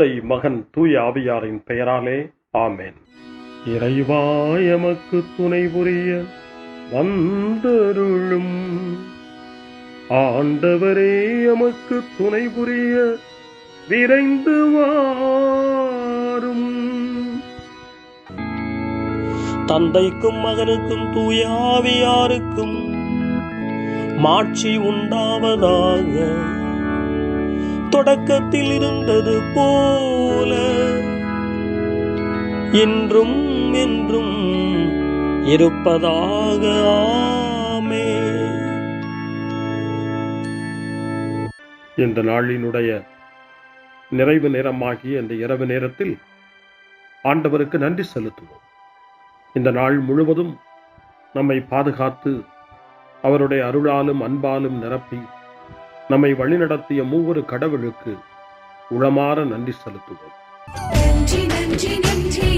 தந்தை மகன் தூய ஆவியாரின் பெயராலே ஆமேன். இறைவா எமக்கு துணை புரிய வந்தருளும். ஆண்டவரே எமக்கு துணை புரிய விரைந்து வாரும். தந்தைக்கும் மகனுக்கும் தூய ஆவியாருக்கும் மாட்சி உண்டாவதாக. தொடக்கத்தில் இருந்தது போல. இன்றும் என்றும் இருப்பதாக ஆமே. இந்த நாளினுடைய நிறைவு நேரமாகிய இந்த இரவு நேரத்தில் ஆண்டவருக்கு நன்றி செலுத்துவோம். இந்த நாள் முழுவதும் நம்மை பாதுகாத்து அவருடைய அருளாலும் அன்பாலும் நிரப்பி நம்மை வழிநடத்திய மூவொரு கடவுளுக்கு உளமாற நன்றி செலுத்துவோம். நன்றி நன்றி நன்றி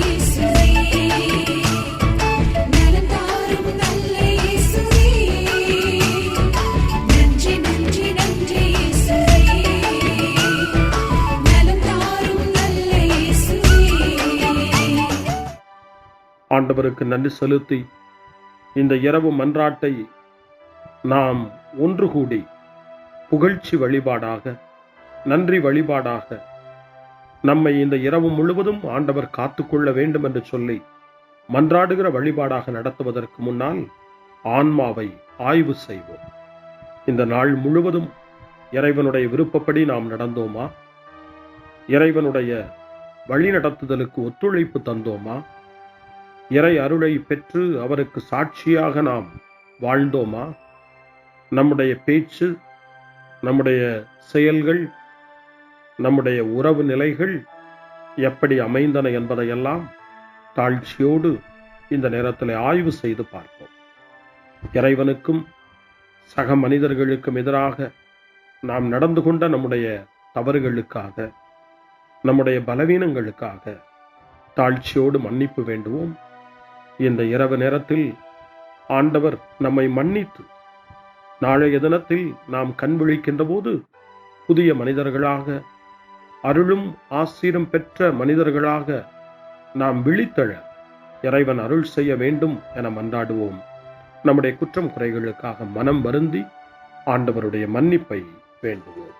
ஆண்டவருக்கு நன்றி செலுத்தி இந்த இரவு மன்றாட்டை நாம் ஒன்று கூடி புகழ்ச்சி வழிபாடாக நன்றி வழிபாடாக நம்மை இந்த இரவு முழுவதும் ஆண்டவர் காத்துக்கொள்ள வேண்டும் என்று சொல்லி மன்றாடுகிற வழிபாடாக நடத்துவதற்கு முன்னால் ஆன்மாவை ஆய்வு செய்வோம். இந்த நாள் முழுவதும் இறைவனுடைய விருப்பப்படி நாம் நடந்தோமா? இறைவனுடைய வழிநடத்துதலுக்கு ஒத்துழைப்பு தந்தோமா? இறை அருளை பெற்று அவருக்கு சாட்சியாக நாம் வாழ்ந்தோமா? நம்முடைய பேச்சு நம்முடைய செயல்கள் நம்முடைய உறவு நிலைகள் எப்படி அமைந்தன என்பதையெல்லாம் தாழ்ச்சியோடு இந்த நேரத்தில் ஆய்வு செய்து பார்ப்போம். இறைவனுக்கும் சக மனிதர்களுக்கும் எதிராக நாம் நடந்து கொண்ட நம்முடைய தவறுகளுக்காக நம்முடைய பலவீனங்களுக்காக தாழ்ச்சியோடு மன்னிப்பு வேண்டுவோம். இந்த இரவு நேரத்தில் ஆண்டவர் நம்மை மன்னித்து நாளைய தினத்தில் நாம் கண் விழிக்கின்ற போது புதிய மனிதர்களாக அருளும் ஆசீரும் பெற்ற மனிதர்களாக நாம் விழித்தழ இறைவன் அருள் செய்ய வேண்டும் என மன்றாடுவோம். நம்முடைய குற்றம் குறைகளுக்காக மனம் வருந்தி ஆண்டவருடைய மன்னிப்பை வேண்டுவோம்.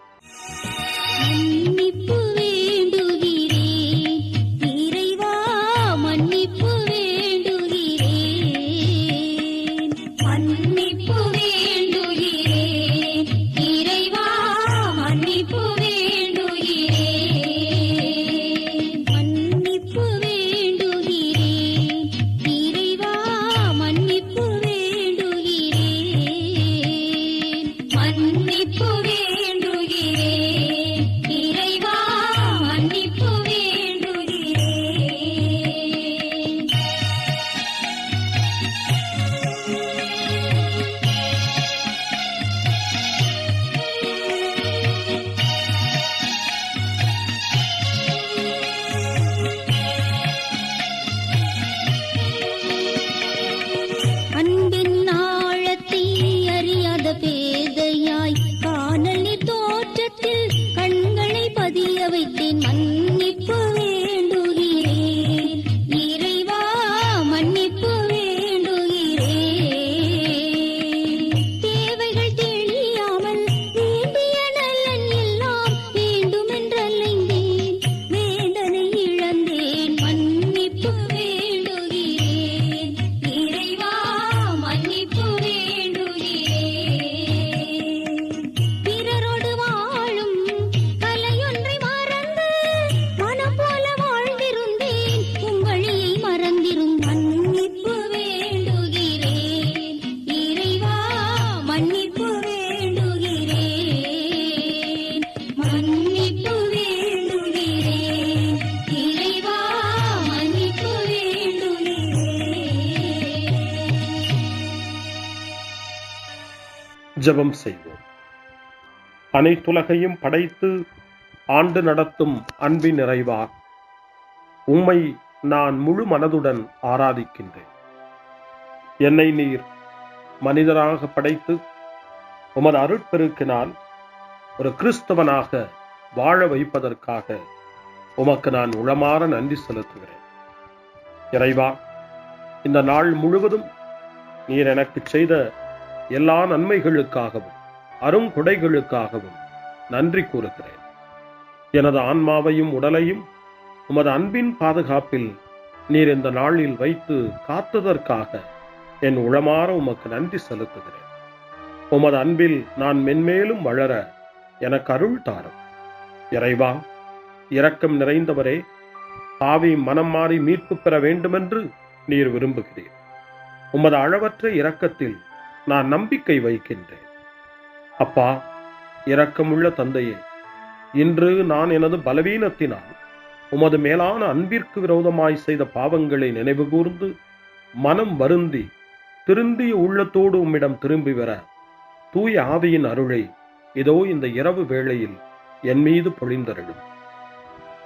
ஜபம் செய்வோம். அனைத்துலகையும் படைத்து ஆண்டு நடத்தும் அன்பின் நிறைவா உம்மை நான் முழு மனதுடன் ஆராதிக்கின்றேன். என்னை நீர் மனிதராக படைத்து உமது அருட்பெருக்கினால் ஒரு கிறிஸ்தவனாக வாழ வைப்பதற்காக உமக்கு நான் உளமாற நன்றி செலுத்துகிறேன். இறைவா இந்த நாள் முழுவதும் நீர் எனக்கு செய்த எல்லா நன்மைகளுக்காகவும் அருங்கொடைகளுக்காகவும் நன்றி கூறுகிறேன். எனது ஆன்மாவையும் உடலையும் உமது அன்பின் பாதுகாப்பில் நீர் இந்த நாளில் வைத்து காத்ததற்காக என் உளமாற உமக்கு நன்றி செலுத்துகிறேன். உமது அன்பில் நான் மென்மேலும் வளர எனக்கு அருள் தாரும். இறைவா இரக்கம் நிறைந்தவரே பாவி மனம் மாறி மீட்பு பெற வேண்டுமென்று நீர் விரும்புகிறீர். உமது அளவற்ற இரக்கத்தில் நான் நம்பிக்கை வைக்கின்றேன். அப்பா இரக்கமுள்ள தந்தையே இன்று நான் எனது பலவீனத்தினால் உமது மேலான அன்பிற்கு விரோதமாய் செய்த பாவங்களை நினைவுகூர்ந்து மனம் வருந்தி திருந்திய உள்ளத்தோடு உம்மிடம் திரும்பி வர தூய ஆவியின் அருளை இதோ இந்த இரவு வேளையில் என் மீது பொழிந்தருளும்.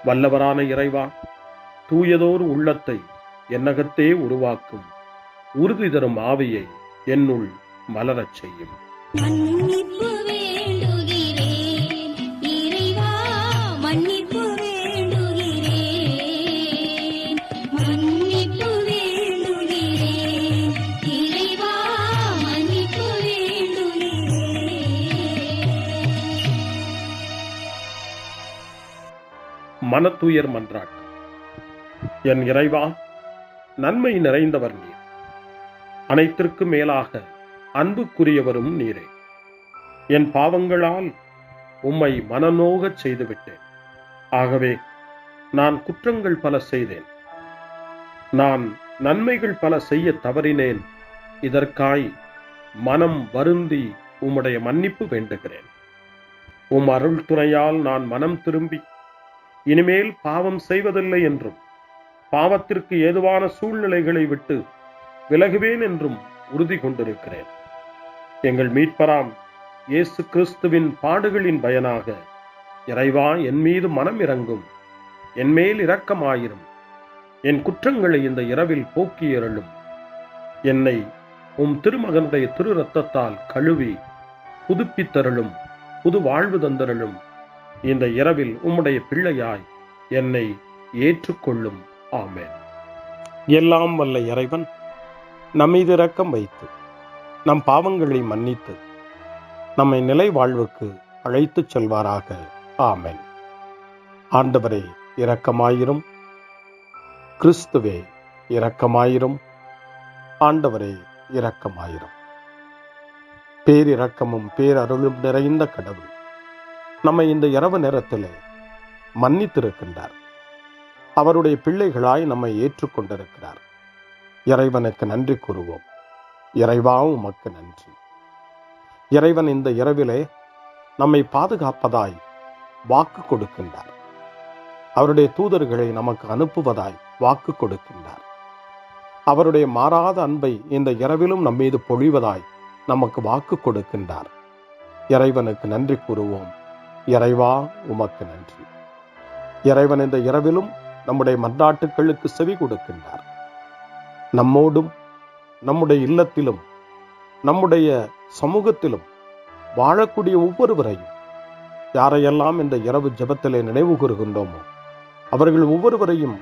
வல்லவரான இறைவா தூயதோர் உள்ளத்தை என்னகத்தே உருவாக்கும் உறுதி தரும் ஆவியை என்னுள் மலரச் செய்யும். மனத்துயர் மன்றாட்டு என் இறைவா நன்மை நிறைந்தவர் நீர். அனைத்திற்கும் மேலாக அன்புக்குரியவரும் நீரே. என் பாவங்களால் உம்மை மனநோகச் செய்துவிட்டேன். ஆகவே நான் குற்றங்கள் பல செய்தேன். நான் நன்மைகள் பல செய்ய தவறினேன். இதற்காய் மனம் வருந்தி உம்முடைய மன்னிப்பு வேண்டுகிறேன். உம் அருள் துணையால் நான் மனம் திரும்பி இனிமேல் பாவம் செய்வதில்லை என்றும் பாவத்திற்கு ஏதுவான சூழ்நிலைகளை விட்டு விலகுவேன் என்றும் உறுதி கொண்டிருக்கிறேன். எங்கள் மீட்பராம் இயேசு கிறிஸ்துவின் பாடுகளின் பயனாக. இறைவா என் மீது மனம் இறங்கும். என் மேல் இரக்கமாயிரும். என் குற்றங்களை இந்த இரவில் போக்கி எறலும் என்னை உம் திருமகனுடைய திரு ரத்தத்தால் கழுவி புதுப்பித்தருளும் புது வாழ்வு தந்தருளும். இந்த இரவில் உம்முடைய பிள்ளையாய் என்னை ஏற்றுக்கொள்ளும். ஆமேன். எல்லாம் வல்ல இறைவன் நம்மீது இரக்கம் வைத்து. நம் பாவங்களை மன்னித்து நம்மை நிலை வாழ்வுக்கு அழைத்துச் செல்வாராக. ஆமென். ஆண்டவரே இரக்கமாயிரும். கிறிஸ்துவே இரக்கமாயிரும். ஆண்டவரே இரக்கமாயிரும். பேரிரக்கமும் பேரருளும் நிறைந்த கடவுள் நம்மை இந்த இரவு நேரத்திலே மன்னித்திருக்கின்றார். அவருடைய பிள்ளைகளாய் நம்மை ஏற்றுக்கொண்டிருக்கிறார். இறைவனுக்கு நன்றி கூறுவோம். இறைவா உமக்கு நன்றி. இறைவன் இந்த இரவிலே நம்மை பாதுகாப்பதாய் வாக்கு கொடுக்கின்றார். அவருடைய தூதர்களை நமக்கு அனுப்புவதாய் வாக்கு கொடுக்கின்றார். அவருடைய மாறாத அன்பை இந்த இரவிலும் நம்மீது பொழிவதாய் நமக்கு வாக்கு கொடுக்கின்றார். இறைவனுக்கு நன்றி கூறுவோம். இறைவா உமக்கு நன்றி. இறைவன் இந்த இரவிலும் நம்முடைய மன்றாட்டுக்களுக்கு செவி கொடுக்கின்றார். நம்மோடும் நம்முடைய இல்லத்திலும் நம்முடைய சமூகத்திலும் வாழக்கூடிய ஒவ்வொருவரையும் யாரையெல்லாம் இந்த இரவு ஜபத்திலே நினைவு கூறுகின்றோமோ அவர்கள் ஒவ்வொருவரையும்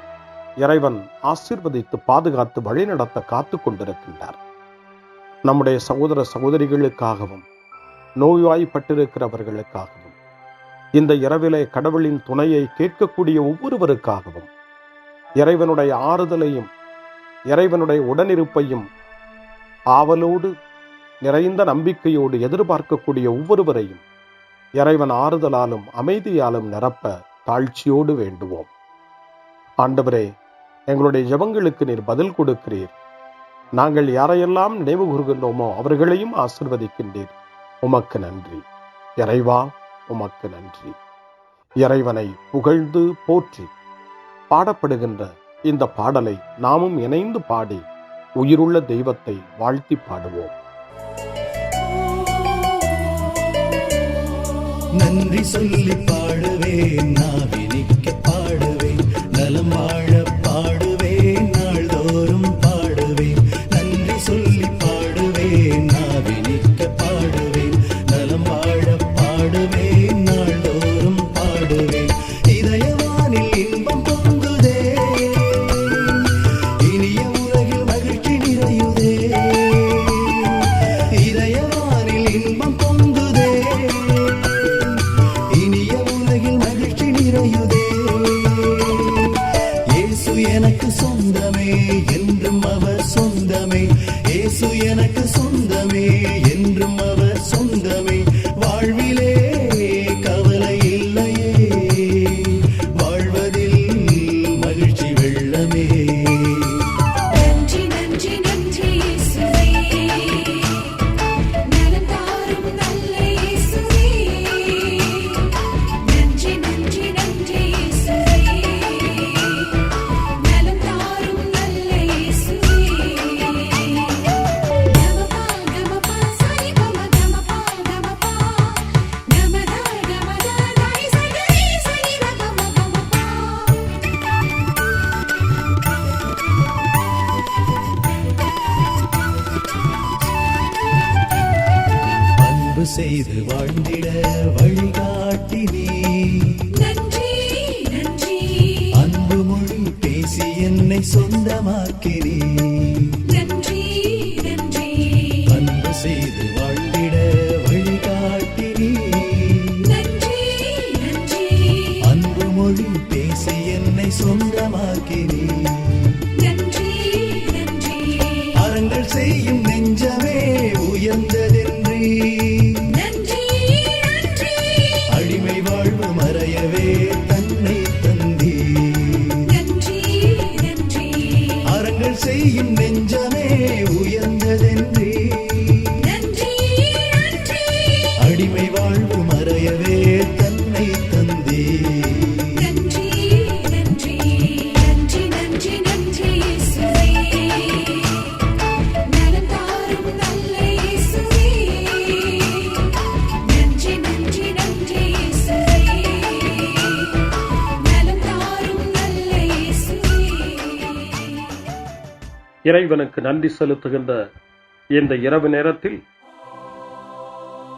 இறைவன் ஆசிர்வதித்து பாதுகாத்து வழிநடத்த காத்து கொண்டிருக்கின்றார். நம்முடைய சகோதர சகோதரிகளுக்காகவும் நோய்வாய்ப்பட்டிருக்கிறவர்களுக்காகவும் இந்த இரவிலே கடவுளின் துணையை கேட்கக்கூடிய ஒவ்வொருவருக்காகவும் இறைவனுடைய ஆறுதலையும் இறைவனுடைய உடனிருப்பையும் ஆவலோடு நிறைந்த நம்பிக்கையோடு எதிர்பார்க்கக்கூடிய ஒவ்வொருவரையும் இறைவன் ஆறுதலாலும் அமைதியாலும் நிரப்ப தாழ்ச்சியோடு வேண்டுவோம். ஆண்டவரே எங்களுடைய ஜெபங்களுக்கு நீர் பதில் கொடுக்கிறீர். நாங்கள் யாரையெல்லாம் நினைவு கூறுகின்றோமோ அவர்களையும் ஆசிர்வதிக்கின்றீர். உமக்கு நன்றி. இறைவா உமக்கு நன்றி. இறைவனை புகழ்ந்து போற்றி. பாடப்படுகின்ற இந்த பாடலை நாமும் இணைந்து பாடி உயிருள்ள தெய்வத்தை வாழ்த்தி பாடுவோம். நன்றி சொல்லி பாடுவேன் நான் பாடுவேன் அன்பு செய்து வாழ்ந்திட வழிகாட்டி நீ. அன்பு மொழி பேசி என்னை சொந்தமாக்கி நெஞ்சமே இறைவனுக்கு நன்றி செலுத்துகின்ற இந்த இரவு நேரத்தில்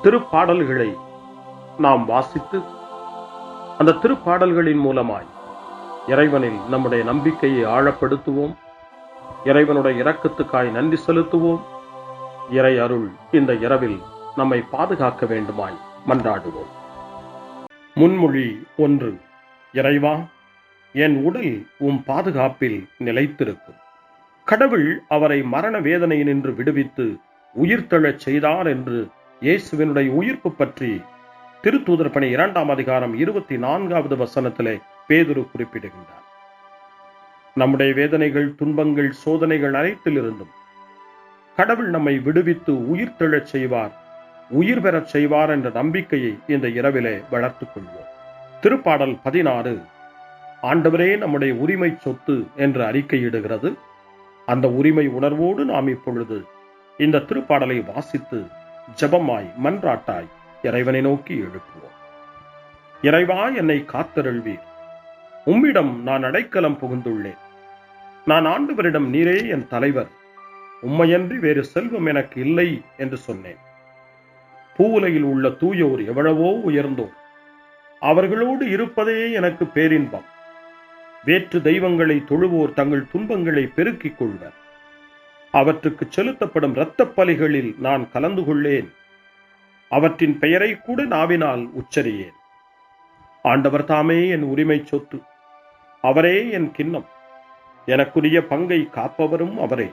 திருப்பாடல்களை நாம் வாசித்து அந்த திருப்பாடல்களின் மூலமாய் இறைவனில் நம்முடைய நம்பிக்கையை ஆழப்படுத்துவோம். இறைவனுடைய இரக்கத்துக்காய் நன்றி செலுத்துவோம். இறை அருள் இந்த இரவில் நம்மை பாதுகாக்க வேண்டுமாய் மன்றாடுவோம். முன்மொழி ஒன்று இறைவா என் உடல் உம் பாதுகாப்பில் நிலைத்திருக்கும். கடவுள் அவரை மரண வேதனையினின்று விடுவித்து உயிர்த்தெழச் செய்தார் என்று இயேசுவினுடைய உயிர்ப்பு பற்றி திருத்தூதர் பணி இரண்டாம் அதிகாரம் இருபத்தி நான்காவது வசனத்திலே பேதுரு குறிப்பிடுகின்றார். நம்முடைய வேதனைகள் துன்பங்கள் சோதனைகள் அனைத்திலிருந்தும் கடவுள் நம்மை விடுவித்து உயிர்த்தெழச் செய்வார் உயிர் பெறச் செய்வார் என்ற நம்பிக்கையை இந்த இரவிலே வளர்த்துக் கொள்வோம். திருப்பாடல் பதினாறு ஆண்டவரே நம்முடைய உரிமை சொத்து என்று அறிக்கையிடுகிறது. அந்த உரிமை உணர்வோடு நாம் இப்பொழுது இந்த திருப்பாடலை வாசித்து ஜெபமாய் மன்றாட்டாய் இறைவனை நோக்கி எழுப்புவோம். இறைவா என்னை காத்தருள்வீர். உம்மிடம் நான் அடைக்கலம் புகுந்துள்ளேன். நான் ஆண்டவரிடம் நீரே என் தலைவர். உம்மையன்றி வேறு செல்வம் எனக்கு இல்லை என்று சொன்னேன். பூவுலையில் உள்ள தூயோர் எவ்வளவோ உயர்ந்தோர். அவர்களோடு இருப்பதே எனக்கு பேரின்பம். வேற்று தெய்வங்களை தொழுவோர் தங்கள் துன்பங்களை பெருக்கிக் கொள்வர். அவற்றுக்கு செலுத்தப்படும் இரத்தப் பலிகளில் நான் கலந்து கொள்ளேன். அவற்றின் பெயரை கூட நாவினால் உச்சரியேன். ஆண்டவர் தாமே என் உரிமை சொத்து. அவரே என் கிண்ணம். எனக்குரிய பங்கை காப்பவரும் அவரே.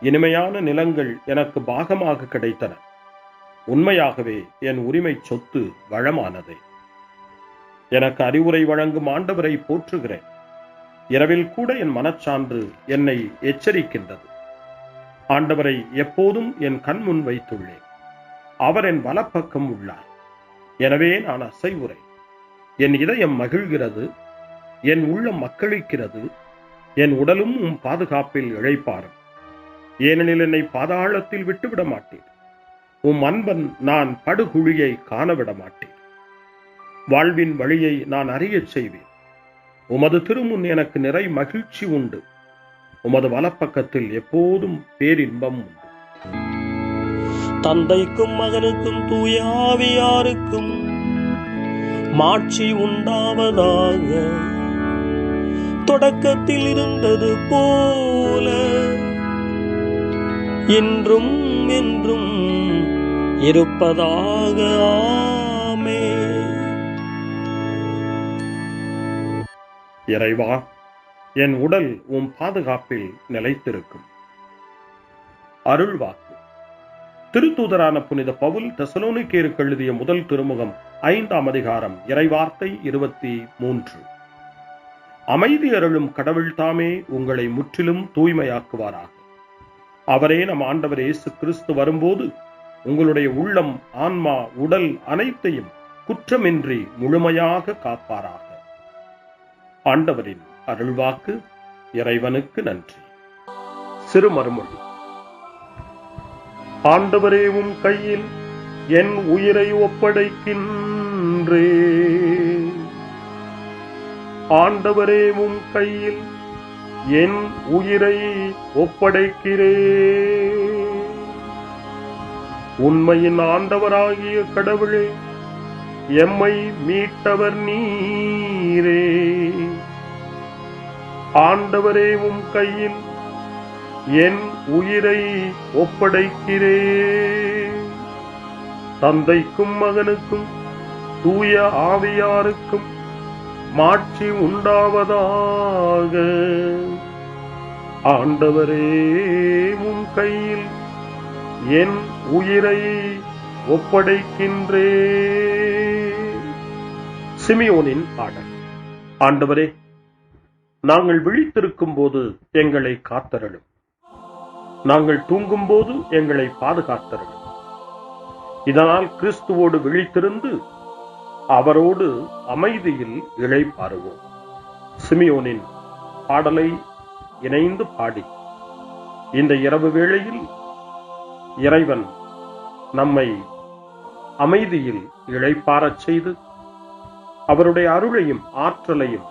இனிமையான நிலங்கள் எனக்கு பாகமாக கிடைத்தன. உண்மையாகவே என் உரிமை சொத்து வளமானதே. எனக்கு அறிவுரை வழங்கும் ஆண்டவரை போற்றுகிறேன். இரவில் கூட என் மனச்சான்று என்னை எச்சரிக்கின்றது. ஆண்டவரை எப்போதும் என் கண் முன் வைத்துள்ளேன். அவர் என் வலப்பக்கம் உள்ளார். எனவே நான் அசைவுரை என் இதயம் மகிழ்கிறது. என் உள்ளம் மக்களிக்கிறது. என் உடலும் உம் பாதுகாப்பில் இழைப்பாரும். ஏனெனில் என்னை பாதாளத்தில் விட்டுவிட மாட்டேன் உம் அன்பன் நான் படுகுழியை காணவிட மாட்டேன் வாழ்வின் வழியை நான் அறியச் செய்வேன். உமது திருமுன் எனக்கு நிறை மகிழ்ச்சி உண்டு. உமது வலப்பக்கத்தில் எப்போதும் பேரின்பம் உண்டு. தந்தைக்கும் மகனுக்கும் தூயாவியாருக்கும் மாட்சி உண்டாவதாக. தொடக்கத்தில் இருந்தது போல இன்றும் என்றும் இருப்பதாக. இறைவா என் உடல் உம் பாதுகாப்பில் நிலைத்திருக்கும். அருள்வாக்கு. திருத்தூதரான புனித பவுல் தெசலோனிக்கேருக்கு எழுதிய முதல் திருமுகம் ஐந்தாம் அதிகாரம் இறைவார்த்தை இருபத்தி மூன்று. அமைதி அருளும் கடவுள் தாமே உங்களை முற்றிலும் தூய்மையாக்குவாராக. அவரே நம் ஆண்டவர் இயேசு கிறிஸ்து வரும்போது உங்களுடைய உள்ளம் ஆன்மா உடல் அனைத்தையும் குற்றமின்றி முழுமையாக காப்பாராக. ஆண்டவரின் அருள்வாக்கு இறைவனுக்கு நன்றி. சிறுமறுமொழி. ஆண்டவரே உம் கையில் என் உயிரை ஒப்படைக்கின்றே. ஆண்டவரேவும் கையில் என் உயிரை ஒப்படைக்கிறே. உண்மையின் ஆண்டவராகிய கடவுளே எம்மை மீட்டவர் நீரே. ஆண்டவரே உம் கையில் என் உயிரை ஒப்படைக்கிறே தந்தைக்கும் மகனுக்கும் தூய ஆவியாருக்கும் மாட்சி உண்டாவதாக. ஆண்டவரே உம் கையில் என் உயிரை ஒப்படைக்கின்றே சிமியோனின் பாடல். ஆண்டவரே நாங்கள் விழித்திருக்கும் போது எங்களை காத்தரலும் நாங்கள் தூங்கும்போது எங்களை பாதுகாத்தரலும் இதனால் கிறிஸ்துவோடு விழித்திருந்து அவரோடு அமைதியில் இழைப்பாருவோம். சிமியோனின் பாடலை இணைந்து பாடி இந்த இரவு வேளையில் இறைவன் நம்மை அமைதியில் இழைப்பாரச் செய்து அவருடைய அருளையும் ஆற்றலையும்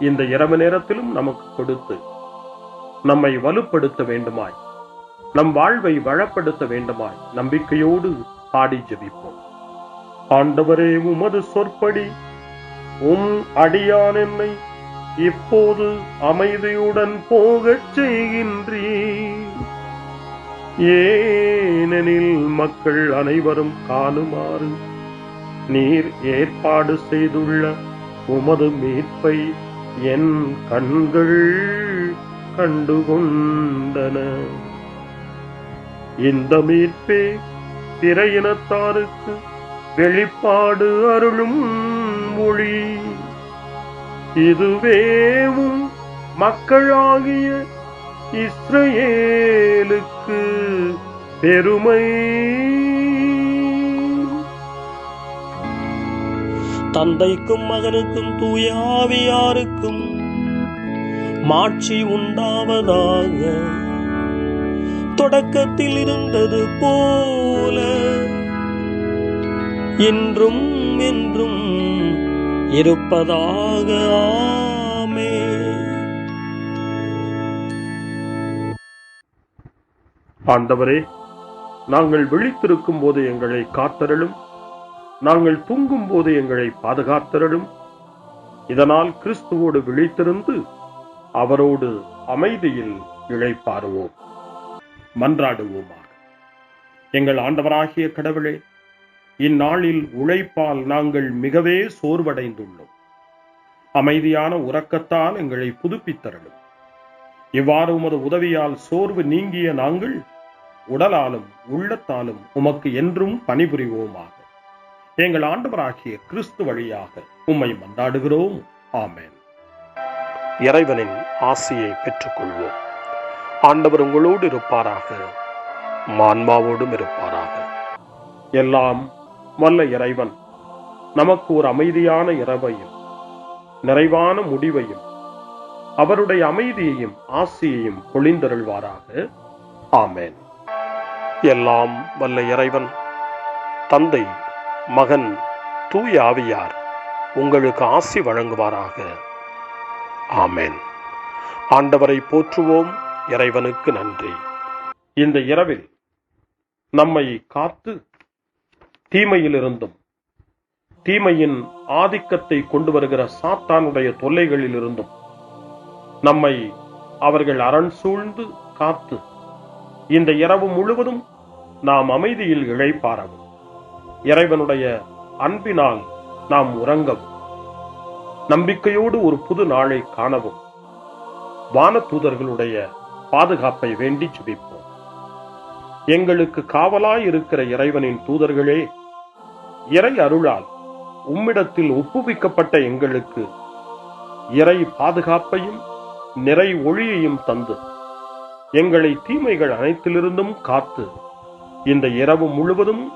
இந்த இரவு நேரத்திலும் நமக்கு கொடுத்து நம்மை வலுப்படுத்த வேண்டுமாய். நம் வாழ்வை வளப்படுத்த வேண்டுமாய் நம்பிக்கையோடு பாடி ஜபிப்போம். ஆண்டவரே உமது சொற்படி உம் அடியான் என்னை இப்போது அமைதியுடன் போகச் செய்கின்றீ ஏனெனில் மக்கள் அனைவரும் காணுமாறு நீர் ஏற்பாடு செய்துள்ள உமது மீட்பை என் கண்கள் கண்டுகொண்டன. இந்த மீட்பே பிற இனத்தாருக்கு வெளிப்பாடு அருளும் மொழி. இதுவேவும் மக்களாகிய இஸ்ரேலுக்கு பெருமை. தந்தைக்கும் மகனுக்கும் தூயாவியாருக்கும் மாட்சி உண்டாவதாக. தொடக்கத்தில் இருந்தது போல என்றும் என்றும் இருப்பதாக. ஆமே. ஆண்டவரே நாங்கள் விழித்திருக்கும் போது எங்களை காத்தரலும் நாங்கள் தூங்கும் போது எங்களை பாதுகாத்திரடும் இதனால் கிறிஸ்துவோடு விழித்திருந்து அவரோடு அமைதியில் இழைப்பாருவோம். மன்றாடுவோமாக. எங்கள் ஆண்டவராகிய கடவுளே இந்நாளில் உழைப்பால் நாங்கள் மிகவே சோர்வடைந்துள்ளோம். அமைதியான உறக்கத்தால் எங்களை புதுப்பித்தருளும். இவ்வாறு உமது உதவியால் சோர்வு நீங்கிய நாங்கள் உடலாலும் உள்ளத்தாலும் உமக்கு என்றும் பணிபுரிவோமாக. எங்கள் ஆண்டவராகிய கிறிஸ்து வழியாக உம்மை மன்றாடுகிறோம். ஆமென். இறைவனின் ஆசியை பெற்றுக்கொள்வோம். ஆண்டவர் உங்களோடு இருப்பாராக. மான்மாவோடும் இருப்பாராக. எல்லாம் வல்ல இறைவன் நமக்கு ஒரு அமைதியான இரவையும் நிறைவான முடிவையும் அவருடைய அமைதியையும் ஆசியையும் பொழிந்தருள்வாராக. ஆமென். எல்லாம் வல்ல இறைவன் தந்தை மகன் தூய ஆவியார் உங்களுக்கு ஆசி வழங்குவாராக. ஆமேன். ஆண்டவரை போற்றுவோம். இறைவனுக்கு நன்றி. இந்த இரவில் நம்மை காத்து தீமையிலிருந்தும் தீமையின் ஆதிக்கத்தை கொண்டு வருகிற சாத்தானுடைய தொல்லைகளிலிருந்தும் நம்மை அவர்கள் அரண் சூழ்ந்து காத்து இந்த இரவு முழுவதும் நாம் அமைதியில் இழைப்பாரவும். இறைவனுடைய அன்பினால் நாம் உறங்கவும். நம்பிக்கையோடு ஒரு புது நாளை காணவும். வானதூதர்களுடைய பாதுகாப்பை வேண்டி ஜெபிப்போம். எங்களுக்கு காவலாய் இருக்கிற இறைவனின் தூதர்களே இறை அருளால் உம்மிடத்தில் ஒப்புவிக்கப்பட்ட எங்களுக்கு இறை பாதுகாப்பையும் நிறை ஒளியையும் தந்து எங்களை தீமைகள் அனைத்திலிருந்தும் காத்து இந்த இரவு முழுவதும்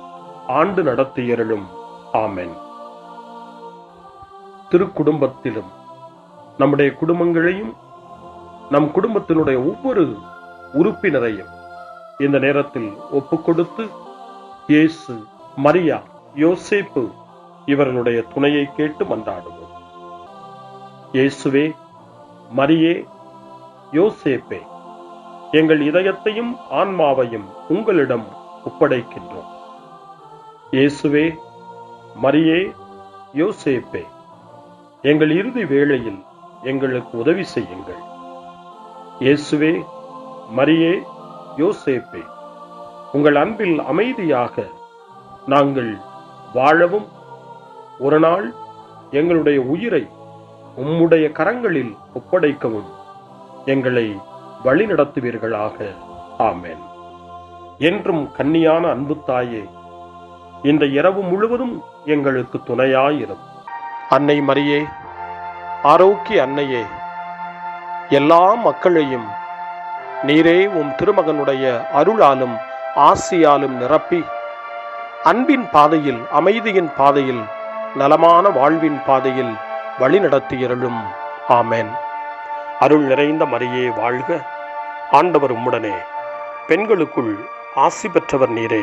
ஆண்டு நடத்தியருளும். ஆமென். திருக்குடும்பத்திலும் நம்முடைய குடும்பங்களையும் நம் குடும்பத்தினுடைய ஒவ்வொரு உறுப்பினரையும் இந்த நேரத்தில் ஒப்புக்கொடுத்து இயேசு மரியா யோசேப்பு இவர்களுடைய துணையை கேட்டு மன்றாடுவோம். இயேசுவே மரியே யோசேப்பே எங்கள் இதயத்தையும் ஆன்மாவையும் உங்களிடம் ஒப்படைக்கின்றோம். இயேசுவே மரியே யோசேப்பே எங்கள் இறுதி வேளையில் எங்களுக்கு உதவி செய்யுங்கள். இயேசுவே மரியே யோசேப்பே உங்கள் அன்பில் அமைதியாக நாங்கள் வாழவும். ஒரு நாள் எங்களுடைய உயிரை உம்முடைய கரங்களில் ஒப்படைக்கவும். எங்களை வழிநடத்துவீர்களாக. ஆமேன். என்றும் கன்னியான அன்பு தாயே இந்த இரவு முழுவதும் எங்களுக்கு துணையாயிரும். அன்னை மரியே ஆரோக்கிய அன்னையே எல்லா மக்களையும் நீரே உம் திருமகனுடைய அருளாலும் ஆசியாலும் நிரப்பி அன்பின் பாதையில் அமைதியின் பாதையில் நலமான வாழ்வின் பாதையில் வழிநடத்தியருளும். ஆமேன். அருள் நிறைந்த மரியே வாழ்க. ஆண்டவர் உம்முடனே. பெண்களுக்குள் ஆசி பெற்றவர் நீரே.